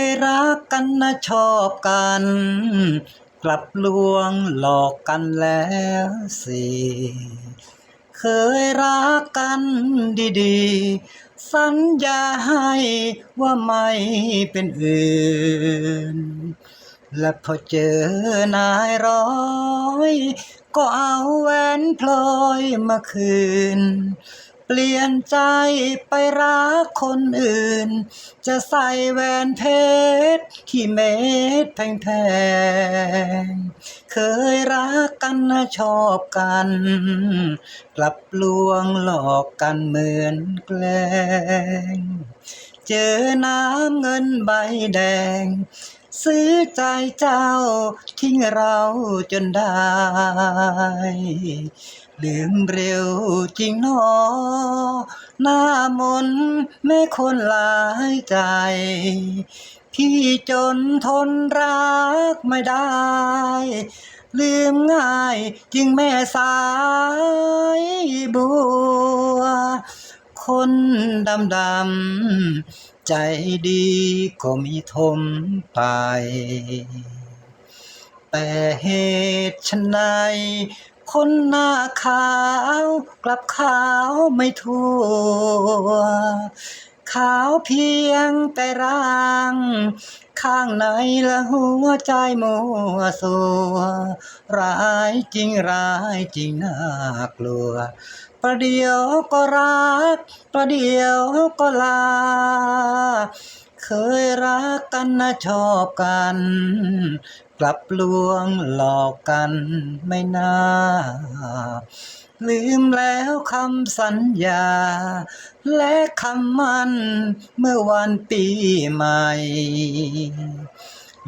ยรักกันนะชอบกัน กลับลวงหลอกกันแล้วสิเคยรักกันดีๆ สัญญาให้ว่าไม่เป็นอื่น และพอเจอนายร้อย ก็เอาแหวนพลอยมาคืน เปลี่ยนใจไปรักคนอื่น จะใส่แหวนเพชรที่เม็ดแพงๆ เคยรักกันนะชอบกัน กลับลวงหลอกกันเหมือนแกล้ง เจอน้ำเงินใบแดง ซื้อใจเจ้า ทิ้งเราจนได้ ลืมเร็วจริงหนอ หน้ามนต์แม่คนหลายใจ พี่จนทนรักไม่ได้ ลืมง่ายจึงแม่สายบัวคนดำดำ ใจดีก็มีทมไป แต่เหตุไฉนคนหน้าขาว กลับขาวไม่ทั่ว ขาวเพียงแต่ร่าง ข้างในละหัวใจมัวสัวร้ายจริงร้ายจริงน่ากลัว ประเดี๋ยวก็รัก ประเดี๋ยวก็ลา เคยรักกันนะชอบกัน กลับลวงหลอกกันไม่น่า ลืมแล้วคำสัญญา และคำมั่นเมื่อวันปีใหม่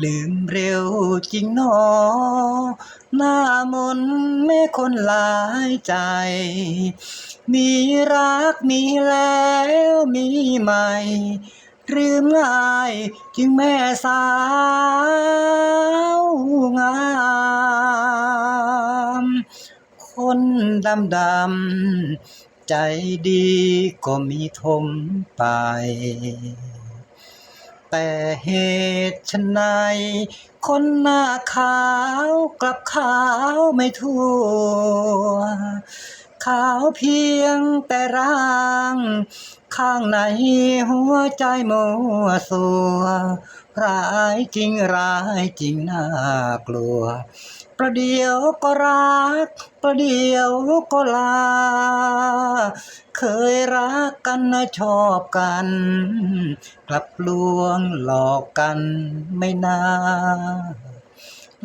ลืมเร็วจริงหนอ หน้ามนแม่คนหลายใจ มีรักมีแล้วมีใหม่ ลืมง่ายจึงแม่สาวงาม คนดำดำใจดีก็มีทมไป แต่เหตุไฉนคนหน้าขาวกลับขาวไม่ทั่วขาวเพียงแต่ร่าง ข้างในหัวใจมัวสัวร้ายจริงร้ายจริงน่ากลัว ประเดี๋ยวก็รัก ประเดี๋ยวก็ลา เคยรักกันนะชอบกัน กลับลวงหลอกกันไม่น่า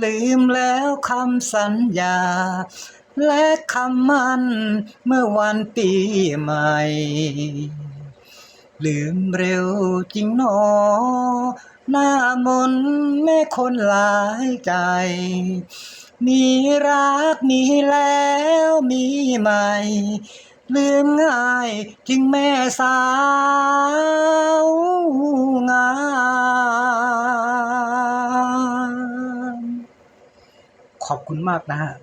ลืมแล้วคำสัญญาและคำมั่นเมื่อวันปีใหม่ ลืมเร็วจริงหนอ หน้ามนแม่คนหลายใจ มีรักมีแล้วมีใหม่ ลืมง่ายจึงแม่สาวงามขอบคุณมากนะฮะ